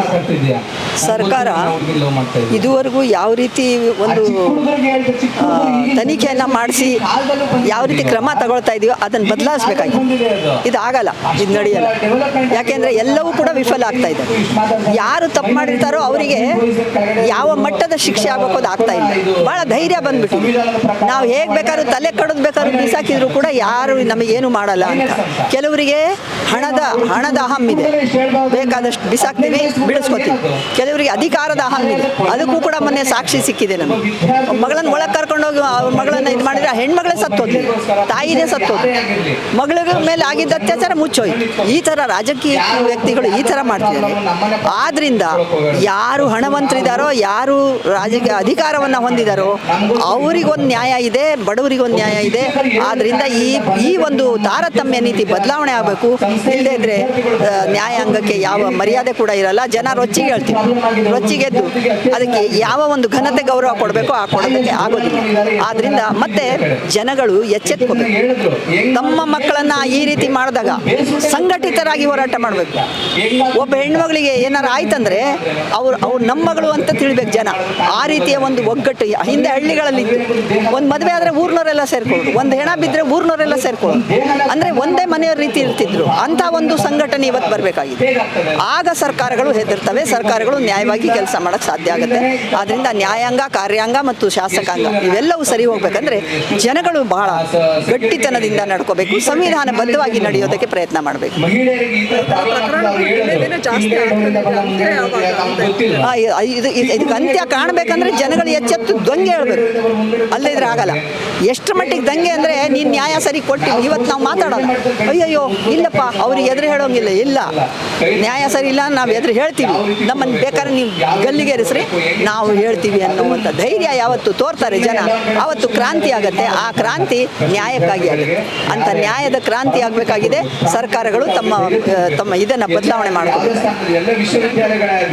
ಮಾತಾಡ್ತಿದ್ಯಾ ಸರ್ಕಾರ ಇದುವರೆಗೂ ಯಾವ ರೀತಿ ಒಂದು ತನಿಖೆಯನ್ನು ಮಾಡಿಸಿ ಯಾವ ರೀತಿ ಕ್ರಮ ತಗೊಳ್ತಾ ಇದೆಯೋ ಅದನ್ನ ಬದಲಾಯಿಸ್ಬೇಕಾಗಿದೆ. ಇದು ಆಗಲ್ಲ ಇದು ನಡೆಯಲ್ಲ. ಯಾಕೆಂದ್ರೆ ಎಲ್ಲವೂ ಕೂಡ ವಿಫಲ ಆಗ್ತಾ ಇದೆ. ಯಾರು ತಪ್ಪು ಮಾಡಿರ್ತಾರೋ ಅವರಿಗೆ ಯಾವ ಮಟ್ಟದ ಶಿಕ್ಷೆ ಆಗಬೇಕು ಅದು ಆಗ್ತಾ ಇಲ್ಲ. ಬಹಳ ಧೈರ್ಯ ಬಂದ್ಬಿಟ್ಟು. ನಾವು ಹೇಗೆ ಬೇಕಾದ್ರೂ ತಲೆ ಕಡದ್ ಬೇಕಾದ್ರೂ ಬೀಸಾಕಿದ್ರು ಕೂಡ ಯಾರು ನಮಗೇನು ಮಾಡಲ್ಲ ಅಂತ. ಕೆಲವರಿಗೆ ಹಣದ ಹಣದ ಅಹಂ ಇದೆ. ಬೇಕಾದಷ್ಟು ಬಿಸಾಕ್ತೀವಿ, ಬಿಡಿಸ್ಕೊತೀವಿ. ಕೆಲವರಿಗೆ ಅಧಿಕಾರದ ಅಹಂ ಇದೆ. ಅದಕ್ಕೂ ಕೂಡ ಮೊನ್ನೆ ಸಾಕ್ಷಿ ಸಿಕ್ಕಿದೆ ನಮಗೆ. ಮಗಳನ್ನ ಒಳಗೆ ಕರ್ಕೊಂಡೋಗಿ ಅವ್ರ ಮಗಳನ್ನ ಇದು ಮಾಡಿದ್ರೆ ಹೆಣ್ಮಗಳೇ ಸತ್ತೋದ್ಲಿ ತಾಯಿನೇ ಸತ್ತು ಮಗಳ ಮೇಲೆ ಆಗಿದ್ದ ಅತ್ಯಾಚಾರ ಮುಚ್ಚೋಯ್ತು. ಈ ಥರ ರಾಜಕೀಯ ವ್ಯಕ್ತಿಗಳು ಈ ಥರ ಮಾಡ್ತಿದ್ದಾರೆ. ಆದ್ರಿಂದ ಯಾರು ಹಣವಂತರಿದ್ದಾರೋ ಯಾರು ರಾಜಕೀಯ ಅಧಿಕಾರವನ್ನು ಹೊಂದಿದಾರೋ, ಅವರಿಗೊಂದು ನ್ಯಾಯ ಇದೆ, ಬಡವರಿಗೊಂದು ನ್ಯಾಯ ಇದೆ. ಆದ್ರಿಂದ ಈ ಈ ಒಂದು ತಾರತಮ್ಯ ನೀತಿ ಬದಲಾವಣೆ ಆಗಬೇಕು. ಇಲ್ಲದೇ ಇದ್ರೆ ನ್ಯಾಯಾಂಗಕ್ಕೆ ಯಾವ ಮರ್ಯಾದೆ ಕೂಡ ಇರಲ್ಲ. ಜನ ರೊಚ್ಚಿಗೆ ಹೇಳ್ತೀವಿ. ರೊಚ್ಚಿಗೆದ್ದು ಅದಕ್ಕೆ ಯಾವ ಒಂದು ಘನತೆ ಗೌರವ ಕೊಡಬೇಕೋ ಆ ಕೊಡೋದಕ್ಕೆ ಆಗೋದಿಲ್ಲ. ಆದ್ರಿಂದ ಮತ್ತೆ ಜನಗಳು ಎಚ್ಚೆತ್ಕೋಬೇಕು. ತಮ್ಮ ಮಕ್ಕಳನ್ನ ಈ ರೀತಿ ಮಾಡಿದಾಗ ಸಂಘಟಿತರಾಗಿ ಹೋರಾಟ ಮಾಡಬೇಕು. ಒಬ್ಬ ಹೆಣ್ಮಗಳಿಗೆ ಏನಾರು ಆಯ್ತಂದ್ರೆ ಅವ್ರು ಅವ್ರು ನಮ್ಮ ಮಗಳು ಅಂತ ತಿಳ್ಬೇಕು ಜನ. ಆ ರೀತಿಯ ಒಂದು ಒಗ್ಗಟ್ಟು ಹಿಂದೆ ಹಳ್ಳಿಗಳಲ್ಲಿ ಒಂದು ಮದುವೆ ಆದ್ರೆ ಊರ್ನವರೆಲ್ಲ ಸೇರ್ಕೊಳ್ಳೋದು. ಒಂದು ಹೆಣ ಬಿದ್ದರೆ ಊರ್ನವರೆಲ್ಲ ಸೇರ್ಕೊಳ್ಳೋದು. ಅಂದ್ರೆ ಒಂದೇ ಮನೆಯ ರೀತಿ ಇರ್ತಿದ್ರು. ಅಂತ ಒಂದು ಸಂಘಟನೆ ಇವತ್ತು ಬರಬೇಕಾಗಿದೆ. ಆಗ ಸರ್ಕಾರಗಳು ಹೆದರ್ತವೆ, ಸರ್ಕಾರಗಳು ನ್ಯಾಯವಾಗಿ ಕೆಲಸ ಮಾಡಕ್ಕೆ ಸಾಧ್ಯ ಆಗುತ್ತೆ. ಆದ್ರಿಂದ ನ್ಯಾಯಾಂಗ, ಕಾರ್ಯಾಂಗ ಮತ್ತು ಶಾಸಕಾಂಗ ಇವೆಲ್ಲವೂ ಸರಿ ಹೋಗ್ಬೇಕಂದ್ರೆ ಜನಗಳು ಬಹಳ ಗಟ್ಟಿತನದಿಂದ ನಡ್ಕೋಬೇಕು ಸಂವಿಧಾನ ಬದ್ಧವಾಗಿ ನಡೆಯೋದಕ್ಕೆ ಪ್ರಯತ್ನ ಮಾಡಬೇಕು. ಇದಕ್ಕೆ ಅಂತ್ಯ ಕಾಣಬೇಕಂದ್ರೆ ಜನಗಳು ಎಚ್ಚೆತ್ತು ದೊಂಗೆ ಹೇಳ್ಬೇಕು. ಅಲ್ಲೇ ಇದ್ರೆ ಆಗಲ್ಲ. ಎಷ್ಟು ಮಟ್ಟಿಗೆ ದಂಗೆ ಅಂದರೆ ನೀನು ನ್ಯಾಯ ಸರಿ ಕೊಟ್ಟು ಇವತ್ತು ನಾವು ಮಾತಾಡೋದು. ಅಯ್ಯಯ್ಯೋ, ಇಲ್ಲಪ್ಪ, ಅವ್ರಿಗೆ ಎದುರು ಹೇಳೋಂಗಿಲ್ಲ. ಇಲ್ಲ. ನ್ಯಾಯ ಸರಿ ಇಲ್ಲ ನಾವು ಎದುರು ಹೇಳ್ತೀವಿ. ನಮ್ಮನ್ನು ಬೇಕಾದ್ರೆ ನೀವು ಗಲ್ಲಿಗೇರಿಸ್ರಿ. ನಾವು ಹೇಳ್ತೀವಿ ಅನ್ನುವಂಥ ಧೈರ್ಯ ಯಾವತ್ತು ತೋರ್ತಾರೆ ಜನ. ಅವತ್ತು ಕ್ರಾಂತಿ ಆಗುತ್ತೆ. ಆ ಕ್ರಾಂತಿ ನ್ಯಾಯಕ್ಕಾಗಿ ಆಗುತ್ತೆ. ಅಂತ ನ್ಯಾಯದ ಕ್ರಾಂತಿ ಆಗಬೇಕಾಗಿದೆ. ಸರ್ಕಾರಗಳು ತಮ್ಮ ತಮ್ಮ ಇದನ್ನು ಬದಲಾವಣೆ ಮಾಡಬೇಕು